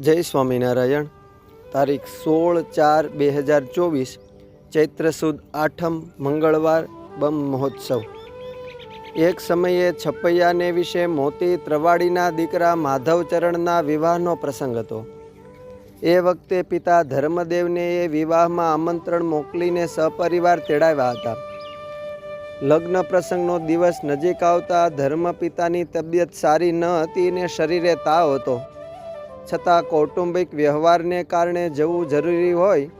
જય સ્વામિનારાયણ. તારીખ સોળ ચાર બે હજાર ચોવીસ, ચૈત્ર સુદ આઠમ, મંગળવાર, બમ મહોત્સવ. એક સમયે છપૈયાને વિશે મોતી ત્રવાડીના દીકરા માધવચરણના વિવાહનો પ્રસંગ હતો. એ વખતે પિતા ધર્મદેવને એ વિવાહમાં આમંત્રણ મોકલીને સપરિવાર તેડાવ્યા હતા. લગ્ન પ્રસંગનો દિવસ નજીક આવતા ધર્મપિતાની તબિયત સારી ન હતી ને શરીરે તાવ હતો. છતાં કૌટુંબિક વ્યવહારને કારણે જવું જરૂરી હોય,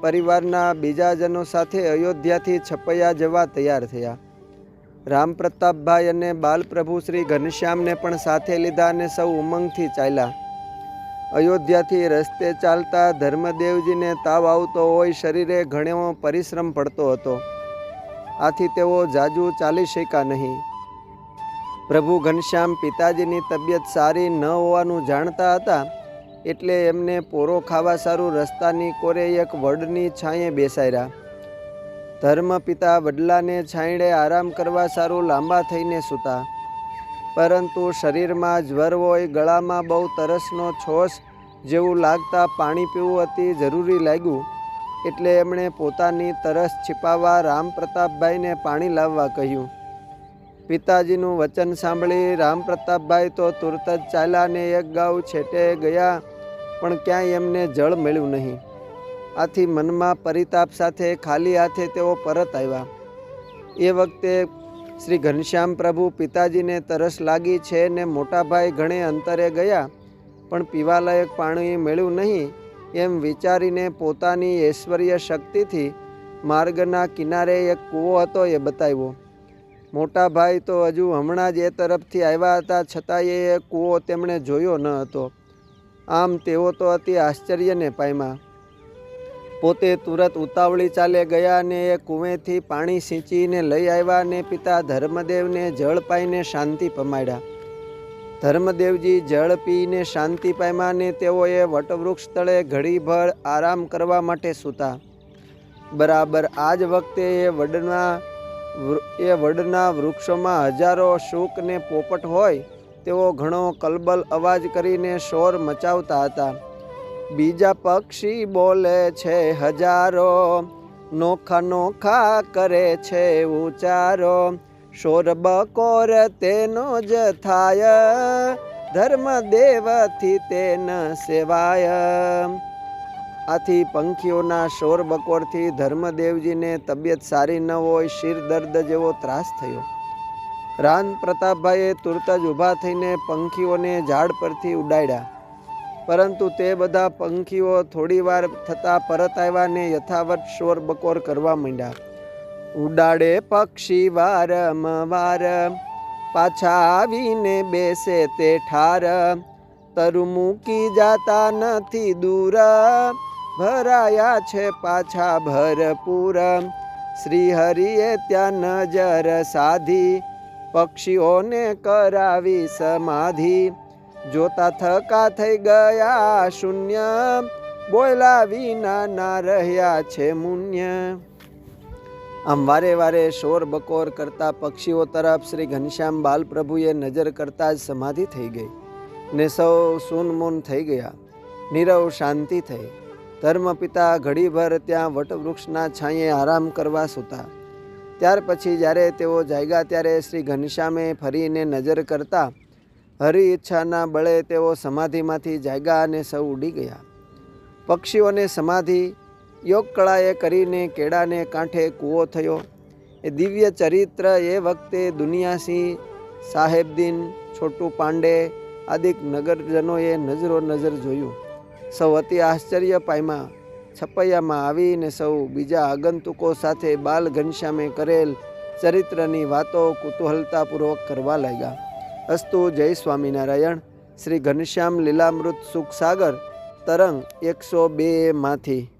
પરિવારના બીજાજનો સાથે અયોધ્યાથી છપૈયા જવા તૈયાર થયા. રામ પ્રતાપભાઈ અને બાલપ્રભુ શ્રી ઘનશ્યામને પણ સાથે લીધા અને સૌ ઉમંગથી ચાલ્યા. અયોધ્યાથી રસ્તે ચાલતા ધર્મદેવજીને તાવ આવતો હોય, શરીરે ઘણો પરિશ્રમ પડતો હતો. આથી તેઓ જાજુ ચાલી શક્યા નહીં. પ્રભુ ઘનશ્યામ પિતાજીની તબિયત સારી ન હોવાનું જાણતા હતા એટલે એમને પોરો ખાવા સારું રસ્તાની કોરે એક વડની છાંયે બેસાયરા ધર્મ પિતા વડલાને છાંયડે આરામ કરવા સારું લાંબા થઈને સૂતા. પરંતુ શરીરમાં જ્વર હોય, ગળામાં બહુ તરસનો છોસ જેવું લાગતા પાણી પીવું અતિ જરૂરી લાગ્યું. એટલે એમણે પોતાની તરસ છિપાવવા રામ પ્રતાપભાઈને પાણી લાવવા કહ્યું. પિતાજીનું વચન સાંભળી રામ પ્રતાપભાઈ તો તુરત જ ચાલ્યા ને એક ગાઉ છેટે ગયા. પણ ક્યાંય એમને જળ મળ્યું નહીં. આથી મનમાં પરિતાપ સાથે ખાલી હાથે તેઓ પરત આવ્યા. એ વખતે શ્રી ઘનશ્યામ પ્રભુ પિતાજીને તરસ લાગી છે ને મોટાભાઈ ઘણે અંતરે ગયા, પણ પીવાલાયક પાણી મળ્યું નહીં એમ વિચારીને પોતાની ઐશ્વર્ય શક્તિથી માર્ગના કિનારે એક કૂવો હતો એ બતાવ્યો. મોટા ભાઈ તો હજુ હમણાં જ એ તરફથી આવ્યા હતા, છતાંય એ કૂવો તેમણે જોયો ન હતો. આમ તેઓ તો અતિ આશ્ચર્યને પામ્યા પોતે તુરત ઉતાવળી ચાલે ગયા અને એ કૂવેથી પાણી સિંચીને લઈ આવ્યા અને પિતા ધર્મદેવને જળ પાઈને શાંતિ પમાડ્યા. ધર્મદેવજી જળ પીને શાંતિ પામ્યા અને તેઓએ વટવૃક્ષ તળે ઘડીભર આરામ કરવા માટે સૂતા. બરાબર આ જ વખતે એ વડના એ વડના વૃક્ષોમાં હજારો શૂક ને પોપટ હોય તેઓ ઘણો કલબલ અવાજ કરીને શોર મચાવતા હતા. બીજા પક્ષી બોલે છે, હજારો નોખા નોખા કરે છે ઉચારો શોર બકોર તેનો જ થાય ધર્મ દેવથી તેન સેવાય. આથી પંખીઓના શોર બકોરથી ધર્મદેવજીને તબિયત સારી ન હોય શિર દર્દ જેવો ત્રાસ થયો. રાન પ્રતાપભાઈએ તુરત જ ઊભા થઈને પંખીઓને ઝાડ પરથી ઉડાડ્યા. પરંતુ તે બધા પંખીઓ થોડી વાર થતાં પરત આવ્યા ને યથાવત શોર બકોર કરવા માંડ્યા. ઉડાડે પક્ષી વારમ વાર, પાછા આવીને બેસે તે ઠાર. તરુ મૂકી જાતા નથી દૂર, ભરાયા છે પાછા ભરપૂર. શ્રી હરિએ ત્યાં નજર સાધી પક્ષીઓને કરાવી સમાધિ. જોતા થકા થઈ ગયા શૂન્ય. બોયલા વિના ના રહ્યા છે મુન્ય. આમ વારે વારે શોર બકોર કરતા પક્ષીઓ તરફ શ્રી ઘનશ્યામ બાલપ્રભુએ નજર કરતા જ સમાધિ થઈ ગઈ. ને સૌ સૂનમૂન થઈ ગયા. નીરવ શાંતિ થઈ. ધર્મપિતા ઘડીભર ત્યાં વટવૃક્ષના છાંયે આરામ કરવા સૂતા. ત્યાર પછી જ્યારે તેઓ જાગ્યા ત્યારે શ્રી ઘનશ્યામે ફરીને નજર કરતા હરિ ઈચ્છાના બળે તેઓ સમાધિમાંથી જાગ્યા અને સૌ ઉડી ગયા. પક્ષીઓને સમાધિ યોગ કળાએ કરીને કેળાને કાંઠે કૂવો થયો. એ દિવ્ય ચરિત્ર એ વખતે દુનિયાસિંહ, સાહેબદીન, છોટું પાંડે આદિક નગરજનોએ નજરો નજર જોયું. સૌ અતિ આશ્ચર્ય પામ્યા. છપૈયામાં આવીને સૌ બીજા આગંતુકો સાથે બાલ ઘનશ્યામે કરેલ ચરિત્રની વાતો કુતૂહલતાપૂર્વક કરવા લાગ્યા. અસ્તુ જય સ્વામિનારાયણ. શ્રી ઘનશ્યામ લીલામૃત સુખસાગર, તરંગ એકસો બેમાંથી